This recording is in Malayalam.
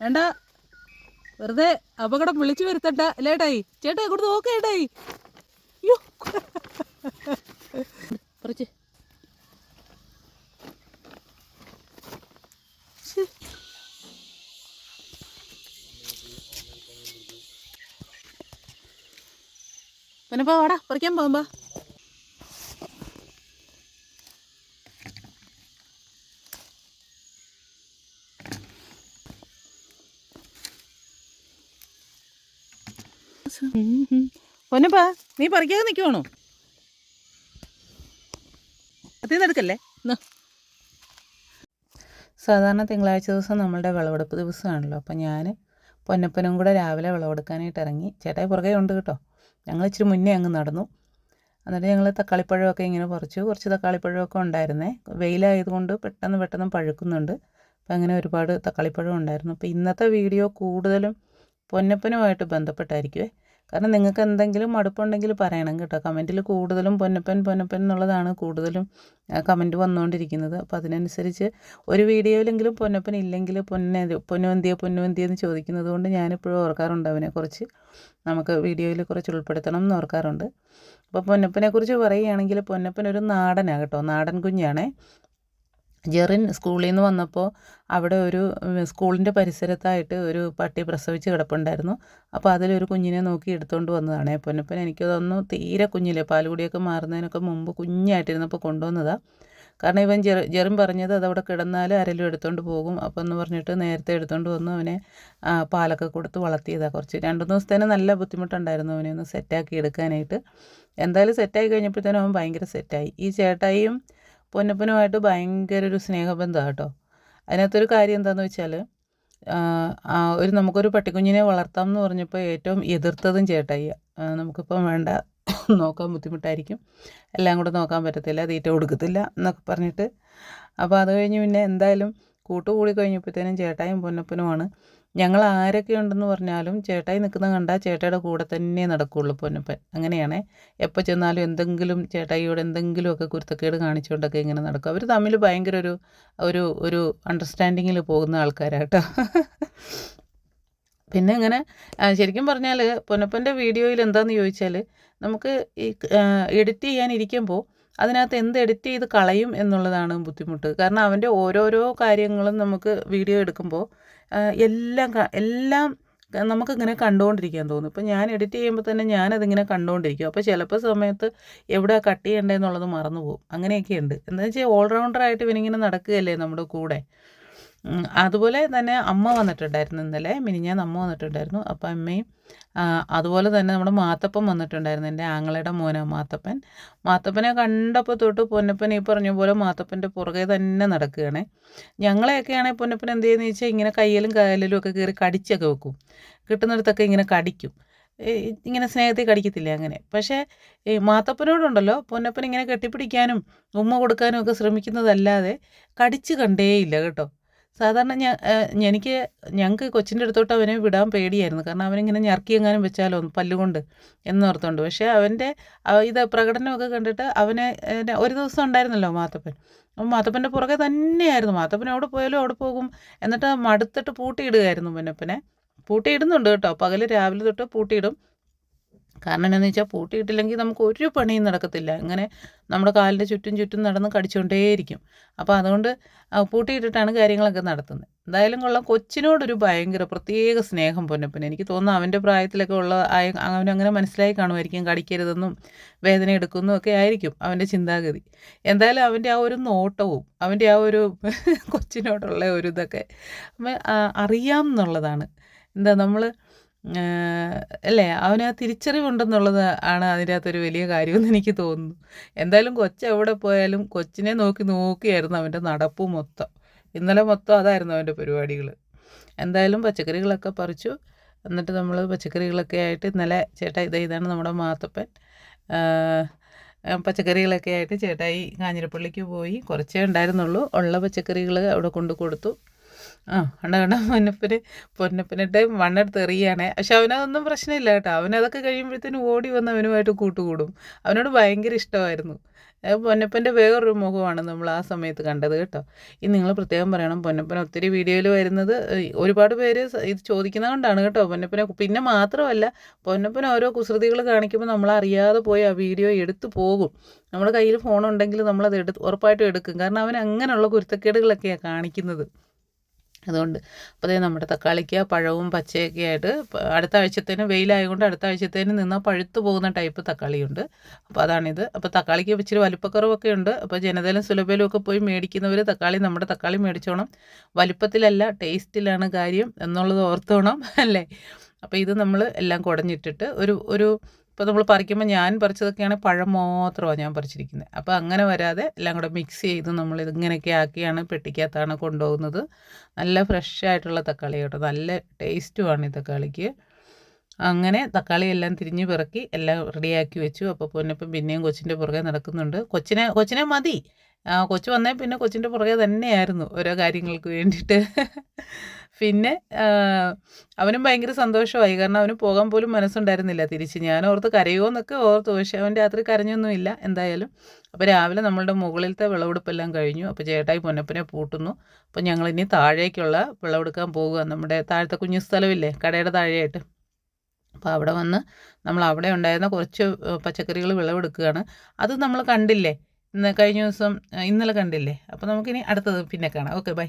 വേണ്ട. വെറുതെ അപകടം വിളിച്ചു വരുത്തണ്ട. അല്ലേട്ടായി ചേട്ടാ ഇങ്ങോട്ട് നോക്ക് ചേട്ടായി അയ്യോ. കുറച്ച്. പിന്നെ വാടാ പറിക്കാൻ പോകാം പൊന്നപ്പാ നീ പറിക്കാതെ നിൽക്കുവാണോ അതീന്ന് എടുക്കല്ലേ? സാധാരണ തിങ്കളാഴ്ച ദിവസം നമ്മളുടെ വിളവെടുപ്പ് ദിവസമാണല്ലോ. അപ്പം ഞാൻ പൊന്നപ്പനും കൂടെ രാവിലെ വിളവെടുക്കാനായിട്ട് ഇറങ്ങി. ചേട്ടായി പുറകെ ഉണ്ട് കേട്ടോ. ഞങ്ങൾ ഇച്ചിരി മുന്നേ അങ്ങ് നടന്നു. എന്നിട്ട് ഞങ്ങൾ തക്കാളിപ്പഴമൊക്കെ ഇങ്ങനെ പറിച്ചു. കുറച്ച് തക്കാളിപ്പഴമൊക്കെ ഉണ്ടായിരുന്നേ. വെയിലായതുകൊണ്ട് പെട്ടെന്ന് പെട്ടെന്ന് പഴുക്കുന്നുണ്ട്. അപ്പം അങ്ങനെ ഒരുപാട് തക്കാളിപ്പഴം ഉണ്ടായിരുന്നു. അപ്പോൾ ഇന്നത്തെ വീഡിയോ കൂടുതലും പൊന്നപ്പനുമായിട്ട് ബന്ധപ്പെട്ടായിരിക്കുമേ കാരണം നിങ്ങൾക്ക് എന്തെങ്കിലും മടുപ്പുണ്ടെങ്കിൽ പറയണം കേട്ടോ. കമന്റിൽ കൂടുതലും പൊന്നപ്പൻ പൊന്നപ്പൻ എന്നുള്ളതാണ് കൂടുതലും കമന്റ് വന്നുകൊണ്ടിരിക്കുന്നത്. അപ്പോൾ അതിനനുസരിച്ച് ഒരു വീഡിയോയിലെങ്കിലും പൊന്നപ്പൻ ഇല്ലെങ്കിൽ പൊന്നെ പൊന്നുവന്തിയ പൊന്നുവന്തിയ എന്ന് ചോദിക്കുന്നത് കൊണ്ട് ഞാനിപ്പോഴും ഓർക്കാറുണ്ട് അവനെക്കുറിച്ച്. നമുക്ക് വീഡിയോയിൽ കുറച്ച് ഉൾപ്പെടുത്തണം എന്ന് ഓർക്കാറുണ്ട്. അപ്പോൾ പൊന്നപ്പനെക്കുറിച്ച് പറയുകയാണെങ്കിൽ പൊന്നപ്പൻ ഒരു നാടനാണ് കേട്ടോ. നാടൻ കുഞ്ഞാണേ. ജെറിൻ സ്കൂളിൽ നിന്ന് വന്നപ്പോൾ അവിടെ ഒരു സ്കൂളിന്റെ പരിസരത്തായിട്ട് ഒരു പട്ടി പ്രസവിച്ച് കിടപ്പുണ്ടായിരുന്നു. അപ്പോൾ അതിലൊരു കുഞ്ഞിനെ നോക്കി എടുത്തുകൊണ്ട് വന്നതാണ്. പൊന്നപ്പൻ എനിക്ക് തോന്നുന്നു തീരെ കുഞ്ഞില്ലേ? പാലുകുടിയൊക്കെ മാറുന്നതിനൊക്കെ മുമ്പ് കുഞ്ഞായിട്ടിരുന്നപ്പോൾ കൊണ്ടുവന്നതാണ് കാരണം ഇവൻ ജെറി ജെറിൻ പറഞ്ഞത് അതവിടെ കിടന്നാൽ ആരെങ്കിലും എടുത്തുകൊണ്ട് പോകും. അപ്പോൾ എന്ന് പറഞ്ഞിട്ട് നേരത്തെ എടുത്തുകൊണ്ട് വന്നു അവനെ പാലൊക്കെ കൊടുത്ത് വളർത്തിയതാണ് കുറച്ച്. രണ്ട് ദിവസത്തേന് നല്ല ബുദ്ധിമുട്ടുണ്ടായിരുന്നു അവനെ ഒന്ന് സെറ്റാക്കി എടുക്കാനായിട്ട്. എന്തായാലും സെറ്റായി കഴിഞ്ഞപ്പോഴത്തേനും അവൻ ഭയങ്കര സെറ്റായി ഈ ചേട്ടായിയും പൊന്നപ്പനുമായിട്ട് ഭയങ്കര ഒരു സ്നേഹബന്ധമാണ് കേട്ടോ അതിനകത്തൊരു കാര്യം എന്താണെന്ന് വെച്ചാൽ ഒരു നമുക്കൊരു പട്ടിക്കുഞ്ഞിനെ വളർത്താം എന്ന് പറഞ്ഞപ്പോൾ ഏറ്റവും എതിർത്തതും ചേട്ടയ്യ നമുക്കിപ്പം വേണ്ട നോക്കാൻ ബുദ്ധിമുട്ടായിരിക്കും. എല്ലാം കൂടെ നോക്കാൻ പറ്റത്തില്ല തീറ്റ കൊടുക്കത്തില്ല എന്നൊക്കെ പറഞ്ഞിട്ട്. അപ്പോൾ അത് കഴിഞ്ഞ് പിന്നെ എന്തായാലും കൂട്ടുകൂടി കഴിഞ്ഞപ്പോഴത്തേനും ചേട്ടായും പൊന്നപ്പനുമാണ്. ഞങ്ങൾ ആരൊക്കെ ഉണ്ടെന്ന് പറഞ്ഞാലും ചേട്ടായി നിൽക്കുന്ന കണ്ടാൽ ചേട്ടായുടെ കൂടെ തന്നെ നടക്കുകയുള്ളൂ പൊന്നപ്പൻ. അങ്ങനെയാണേ. എപ്പോൾ ചെന്നാലും എന്തെങ്കിലും ചേട്ടായിയോട് എന്തെങ്കിലുമൊക്കെ കുരുത്തക്കേട് കാണിച്ചുകൊണ്ടൊക്കെ ഇങ്ങനെ നടക്കും. അവർ തമ്മിൽ ഭയങ്കര ഒരു ഒരു ഒരു അണ്ടർസ്റ്റാൻഡിങ്ങിൽ പോകുന്ന ആൾക്കാരാട്ടോ. പിന്നെ ഇങ്ങനെ ശരിക്കും പറഞ്ഞാൽ പൊന്നപ്പന്റെ വീഡിയോയിൽ എന്താണെന്ന് ചോദിച്ചാൽ നമുക്ക് ഈ എഡിറ്റ് ചെയ്യാൻ ഇരിക്കുമ്പോൾ അതിനകത്ത് എന്ത് എഡിറ്റ് ചെയ്ത് കളയും എന്നുള്ളതാണ് ബുദ്ധിമുട്ട്. കാരണം അവന്റെ ഓരോരോ കാര്യങ്ങളും നമുക്ക് വീഡിയോ എടുക്കുമ്പോൾ എല്ലാം എല്ലാം നമുക്ക് നമുക്കിങ്ങനെ കണ്ടുകൊണ്ടിരിക്കാൻ തോന്നും. ഇപ്പം ഞാൻ എഡിറ്റ് ചെയ്യുമ്പോൾ തന്നെ ഞാനതിങ്ങനെ കണ്ടുകൊണ്ടിരിക്കും അപ്പോൾ ചിലപ്പോൾ സമയത്ത് എവിടെ കട്ട് ചെയ്യേണ്ടതെന്നുള്ളത് മറന്നു പോകും അങ്ങനെയൊക്കെ ഉണ്ട് എന്താണെന്ന് വെച്ചാൽ ഓൾറൗണ്ടറായിട്ട് ഇവനിങ്ങനെ നടക്കുകയല്ലേ നമ്മുടെ കൂടെ? അതുപോലെ തന്നെ അമ്മ വന്നിട്ടുണ്ടായിരുന്നു ഇന്നലെ മിനിഞ്ഞാന്ന് അമ്മ വന്നിട്ടുണ്ടായിരുന്നു അപ്പം അമ്മയും അതുപോലെ തന്നെ നമ്മുടെ മാത്തപ്പൻ വന്നിട്ടുണ്ടായിരുന്നു എന്റെ ആങ്ങളയുടെ മോനെ മാത്തപ്പൻ. മാത്തപ്പനെ കണ്ടപ്പോൾ തൊട്ട് പൊന്നപ്പൻ ഈ പറഞ്ഞ പോലെ മാത്തപ്പന്റെ പുറകെ തന്നെ നടക്കുകയാണ്. ഞങ്ങളെയൊക്കെ ആണെങ്കിൽ പൊന്നപ്പൻ എന്ത് ചെയ്യുന്നത് വെച്ചാൽ ഇങ്ങനെ കയ്യിലും കാലിലും ഒക്കെ കയറി കടിച്ചൊക്കെ വെക്കും. കിട്ടുന്നിടത്തൊക്കെ ഇങ്ങനെ കടിക്കും. ഇങ്ങനെ സ്നേഹത്തിൽ കടിക്കത്തില്ല അങ്ങനെ. പക്ഷേ ഈ മാത്തപ്പനോടുണ്ടല്ലോ പൊന്നപ്പൻ ഇങ്ങനെ കെട്ടിപ്പിടിക്കാനും ഉമ്മ കൊടുക്കാനും ഒക്കെ ശ്രമിക്കുന്നതല്ലാതെ കടിച്ച് കണ്ടേയില്ല കേട്ടോ. സാധാരണ ഞാൻ എനിക്ക് ഞങ്ങൾക്ക് കൊച്ചിന്റെ അടുത്തോട്ട് അവനെ വിടാൻ പേടിയായിരുന്നു. കാരണം അവനിങ്ങനെ ഞറക്കി എങ്ങാനും വെച്ചാലോ പല്ലുകൊണ്ട് എന്നോർത്തുണ്ട്. പക്ഷേ അവന്റെ ഇത് പ്രകടനമൊക്കെ കണ്ടിട്ട് അവനെ ഒരു ദിവസം ഉണ്ടായിരുന്നല്ലോ മാത്തപ്പൻ. അപ്പം മാത്തപ്പന്റെ പുറകെ തന്നെയായിരുന്നു. മാത്തപ്പൻ അവിടെ പോയാലും അവിടെ പോകും. എന്നിട്ട് മടുത്തിട്ട് പൂട്ടിയിടുകയായിരുന്നു പൊന്നപ്പനെ. പൂട്ടിയിടുന്നുണ്ട് കേട്ടോ. പകൽ രാവിലെ തൊട്ട് പൂട്ടിയിടും. കാരണം എന്നാന്ന് വെച്ചാൽ പൂട്ടിയിട്ടില്ലെങ്കിൽ നമുക്ക് ഒരു പണിയും നടക്കത്തില്ല. ഇങ്ങനെ നമ്മുടെ കാലിന്റെ ചുറ്റും ചുറ്റും നടന്ന് കടിച്ചുകൊണ്ടേയിരിക്കും അപ്പോൾ അതുകൊണ്ട് പൂട്ടിയിട്ടിട്ടാണ് കാര്യങ്ങളൊക്കെ നടത്തുന്നത്. എന്തായാലും കൊള്ളാം. കൊച്ചിനോടൊരു ഭയങ്കര പ്രത്യേക സ്നേഹം പൊന്നപ്പൻ. എനിക്ക് തോന്നുന്നു അവന്റെ പ്രായത്തിലൊക്കെ ഉള്ള അവനങ്ങനെ മനസ്സിലായി കാണുമായിരിക്കും കടിക്കരുതെന്നും വേദന എടുക്കുന്നു ഒക്കെ ആയിരിക്കും അവന്റെ ചിന്താഗതി. എന്തായാലും അവന്റെ ആ ഒരു നോട്ടവും അവന്റെ ആ ഒരു കൊച്ചിനോടുള്ള ഒരു ഇതൊക്കെ അറിയാം എന്നുള്ളതാണ്. എന്താ നമ്മൾ അല്ലേ? അവന് ആ തിരിച്ചറിവുണ്ടെന്നുള്ളത് ആണ് അതിന്റെ അകത്തൊരു വലിയ കാര്യമെന്ന് എനിക്ക് തോന്നുന്നു. എന്തായാലും കൊച്ച് എവിടെ പോയാലും കൊച്ചിനെ നോക്കി നോക്കിയായിരുന്നു അവന്റെ നടപ്പ് മൊത്തം. ഇന്നലെ മൊത്തം അതായിരുന്നു അവന്റെ പരിപാടികൾ എന്തായാലും പച്ചക്കറികളൊക്കെ പറിച്ചു. എന്നിട്ട് നമ്മൾ പച്ചക്കറികളൊക്കെ ആയിട്ട് ഇന്നലെ ചേട്ടാ ഇതാ ഇതാണ് നമ്മുടെ മാത്തപ്പൻ. പച്ചക്കറികളൊക്കെ ആയിട്ട് ചേട്ടായി കാഞ്ഞിരപ്പള്ളിക്ക് പോയി കുറച്ചേ ഉണ്ടായിരുന്നുള്ളൂ. ഉള്ള പച്ചക്കറികൾ അവിടെ കൊണ്ട് കൊടുത്തു. ആ കണ്ട കണ്ട പൊന്നപ്പന് പൊന്നപ്പനിട്ട് മണ്ണെടുത്ത് എറിയാണ്. പക്ഷെ അവനതൊന്നും പ്രശ്നമില്ല കേട്ടോ. അവനതൊക്കെ കഴിയുമ്പോഴത്തേനും ഓടി വന്ന് അവനുമായിട്ട് കൂട്ടുകൂടും. അവനോട് ഭയങ്കര ഇഷ്ടമായിരുന്നു. പൊന്നപ്പന്റെ വേറൊരു മുഖമാണ് നമ്മൾ ആ സമയത്ത് കണ്ടത് കേട്ടോ. ഇനി നിങ്ങൾ പ്രത്യേകം പറയണം പൊന്നപ്പൻ ഒത്തിരി വീഡിയോയിൽ വരുന്നത് ഒരുപാട് പേര് ഇത് ചോദിക്കുന്നത് കൊണ്ടാണ് കേട്ടോ. പൊന്നപ്പനെ പിന്നെ മാത്രമല്ല പൊന്നപ്പൻ ഓരോ കുസൃതികൾ കാണിക്കുമ്പോൾ നമ്മൾ അറിയാതെ പോയി ആ വീഡിയോ എടുത്തു പോകും. നമ്മുടെ കയ്യിൽ ഫോൺ ഉണ്ടെങ്കിൽ നമ്മളത് എടുത്ത് ഉറപ്പായിട്ടും എടുക്കും. കാരണം അവൻ അങ്ങനെയുള്ള കുരുത്തക്കേടുകളൊക്കെയാണ് കാണിക്കുന്നത്. അതുകൊണ്ട് അപ്പോൾ അതേ നമ്മുടെ തക്കാളിക്ക് പഴവും പച്ചയൊക്കെ ആയിട്ട് അടുത്ത ആഴ്ചത്തേന് വെയിലായതുകൊണ്ട് അടുത്ത ആഴ്ചത്തേന് നിന്നാൽ പഴുത്തു പോകുന്ന ടൈപ്പ് തക്കാളിയുണ്ട്. അപ്പോൾ അതാണിത്. അപ്പോൾ തക്കാളിക്ക് ഇച്ചിരി വലുപ്പക്കുറവൊക്കെ ഉണ്ട്. അപ്പോൾ ജനതയിലും സുലഭയിലും ഒക്കെ പോയി മേടിക്കുന്നവർ തക്കാളി നമ്മുടെ തക്കാളി മേടിച്ചോണം. വലുപ്പത്തിലല്ല ടേസ്റ്റിലാണ് കാര്യം എന്നുള്ളത് ഓർത്തോണം അല്ലേ? അപ്പോൾ ഇത് നമ്മൾ എല്ലാം കുടഞ്ഞിട്ടിട്ട് ഒരു ഒരു ഇപ്പോൾ നമ്മൾ പറിക്കുമ്പോൾ ഞാൻ പറിച്ചതൊക്കെയാണ് പഴം മാത്രമാണ് ഞാൻ പറിച്ചിരിക്കുന്നത് അപ്പോൾ അങ്ങനെ വരാതെ എല്ലാം കൂടെ മിക്സ് ചെയ്ത് നമ്മൾ ഇതിങ്ങനെയൊക്കെ ആക്കിയാണ് പെട്ടിക്കകത്താണ് കൊണ്ടുപോകുന്നത്. നല്ല ഫ്രഷ് ആയിട്ടുള്ള തക്കാളി കേട്ടോ. നല്ല ടേസ്റ്റുമാണ് ഈ തക്കാളിക്ക്. അങ്ങനെ തക്കാളി എല്ലാം തിരിഞ്ഞ് പിറക്കി എല്ലാം റെഡിയാക്കി വെച്ചു. അപ്പോൾ പൊന്നപ്പം പിന്നെയും കൊച്ചിന്റെ പുറകെ നടക്കുന്നുണ്ട്. കൊച്ചിനെ കൊച്ചിനെ മതി. കൊച്ചു വന്നേ പിന്നെ കൊച്ചിന്റെ പുറകെ തന്നെയായിരുന്നു ഓരോ കാര്യങ്ങൾക്ക് വേണ്ടിയിട്ട്. പിന്നെ അവനും ഭയങ്കര സന്തോഷമായി. കാരണം അവന് പോകാൻ പോലും മനസ്സുണ്ടായിരുന്നില്ല തിരിച്ച്. ഞാൻ ഓർത്ത് കരയുമോ എന്നൊക്കെ ഓർത്ത്. പക്ഷേ അവൻ രാത്രി കരഞ്ഞൊന്നുമില്ല എന്തായാലും. അപ്പോൾ രാവിലെ നമ്മളുടെ മുകളിലത്തെ വിളവെടുപ്പെല്ലാം കഴിഞ്ഞു. അപ്പോൾ ചേട്ടായി പൊന്നപ്പനെ പൂട്ടുന്നു. അപ്പോൾ ഞങ്ങൾ ഇനി താഴേക്കുള്ള വിളവെടുക്കാൻ പോകുക നമ്മുടെ താഴത്തെ കുഞ്ഞു സ്ഥലമില്ലേ കടയുടെ താഴെയായിട്ട്. അപ്പോൾ അവിടെ വന്ന് നമ്മൾ അവിടെ ഉണ്ടായിരുന്ന കുറച്ച് പച്ചക്കറികൾ വിളവെടുക്കുകയാണ്. അത് നമ്മൾ കണ്ടില്ലേ ഇന്ന് കഴിഞ്ഞ ദിവസം ഇന്നലെ കണ്ടില്ലേ? അപ്പോൾ നമുക്കിനി അടുത്തത് പിന്നെ കാണാം. Okay bye